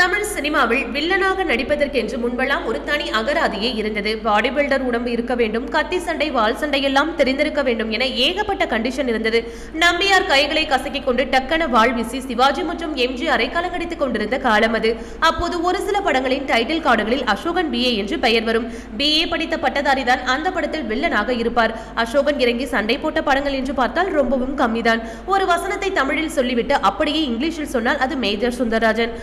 தமிழ் சினிமாவில் வில்லனாக நடிப்பதற்கென்று முன்பெல்லாம் ஒரு தனி அகராதியே இருந்தது. பாடி பில்டர் உடம்பு இருக்க வேண்டும் கத்தி சண்டை வால் சண்டை எல்லாம் தெரிந்திருக்க வேண்டும் என ஏகப்பட்ட கண்டிஷன் இருந்தது. நம்பியார் கைகளை கசக்கிக் கொண்டு டக்கன வாழ் வீசி சிவாஜி மற்றும் எம்ஜிஆரை கலங்கடித்துக் கொண்டிருந்த காலம் அது. அப்போது ஒரு சில படங்களின் டைட்டில் கார்டுகளில் அசோகன் பிஏ என்று பெயர் வரும். பிஏ படித்த பட்டதாரி தான் அந்த படத்தில் வில்லனாக இருப்பார். அசோகன் இறங்கி சண்டை போட்ட படங்கள் என்று பார்த்தால் ரொம்பவும் கம்மிதான். ஒரு வசனத்தை தமிழில் சொல்லிவிட்டு அப்படியே இங்கிலீஷில் சொன்னால் அது மேஜர் சுந்தரராஜன்.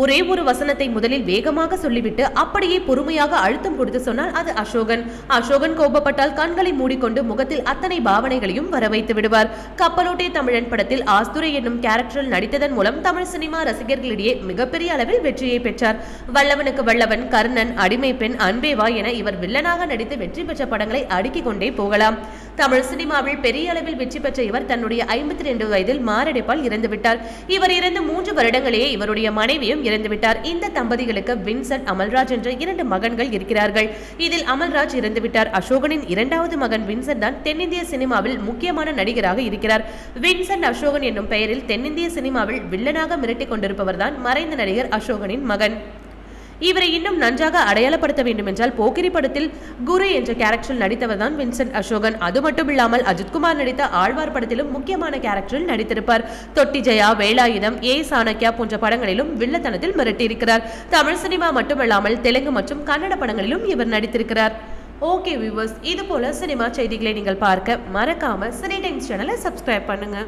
ஒரே ஒரு வசனத்தை முதலில் வேகமாக சொல்லிவிட்டு அப்படியே பொறுமையாக அழுத்தம் கொடுத்து சொன்னால் அது அசோகன். அசோகன் கோபப்பட்டால் கண்களை மூடிக்கொண்டு முகத்தில் அத்தனை பாவனைகளையும் வரவைத்து விடுவார். கப்பலோட்டை தமிழன் படத்தில் ஆஸ்துரை என்னும் கேரக்டரில் நடித்ததன் மூலம் தமிழ் சினிமா ரசிகர்களிடையே மிகப்பெரிய அளவில் வெற்றியை பெற்றார். வல்லவனுக்கு வல்லவன் கர்ணன் அடிமை பெண் அன்பேவா என இவர் வில்லனாக நடித்து வெற்றி பெற்ற படங்களை அடுக்கிக் கொண்டே போகலாம். தமிழ் சினிமாவில் பெரிய அளவில் வெற்றி பெற்ற இவர் தன்னுடைய ஐம்பத்தி ரெண்டு வயதில் மாரடைப்பால் இறந்துவிட்டார். இவர் இறந்து மூன்று வருடங்களே இவருடைய மனைவியும் இறந்துவிட்டார். இந்த தம்பதிகளுக்கு வின்சென்ட் அமல்ராஜ் என்ற இரண்டு மகன்கள் இருக்கிறார்கள். இதில் அமல்ராஜ் இறந்துவிட்டார். அசோகனின் இரண்டாவது மகன் வின்சென்ட் தான் தென்னிந்திய சினிமாவில் முக்கியமான நடிகராக இருக்கிறார். வின்சென்ட் அசோகன் என்னும் பெயரில் தென்னிந்திய சினிமாவில் வில்லனாக மிரட்டிக் கொண்டிருப்பவர்தான் மறைந்த நடிகர் அசோகனின் மகன். இவரை இன்னும் நன்றாக அடையாளப்படுத்த வேண்டுமென்றால் போக்கிரி படத்தில் குரு என்ற கேரக்டரில் நடித்தவர் தான் வின்சென்ட் அசோகன். அது மட்டும் இல்லாமல் அஜித்குமார் நடித்த ஆழ்வார் படத்திலும் முக்கியமான கேரக்டரில் நடித்திருப்பார். தொட்டி ஜெயா வேலாயுதம் ஏ சாணக்யா போன்ற படங்களிலும் வில்லத்தனத்தில் மிரட்டியிருக்கிறார். தமிழ் சினிமா மட்டுமல்லாமல் தெலுங்கு மற்றும் கன்னட படங்களிலும் இவர் நடித்திருக்கிறார். ஓகே வியூவர்ஸ் இது போல சினிமா செய்திகளை நீங்கள் பார்க்க மறக்காம சினி டைம்ஸ் சேனலை சப்ஸ்கிரைப் பண்ணுங்க.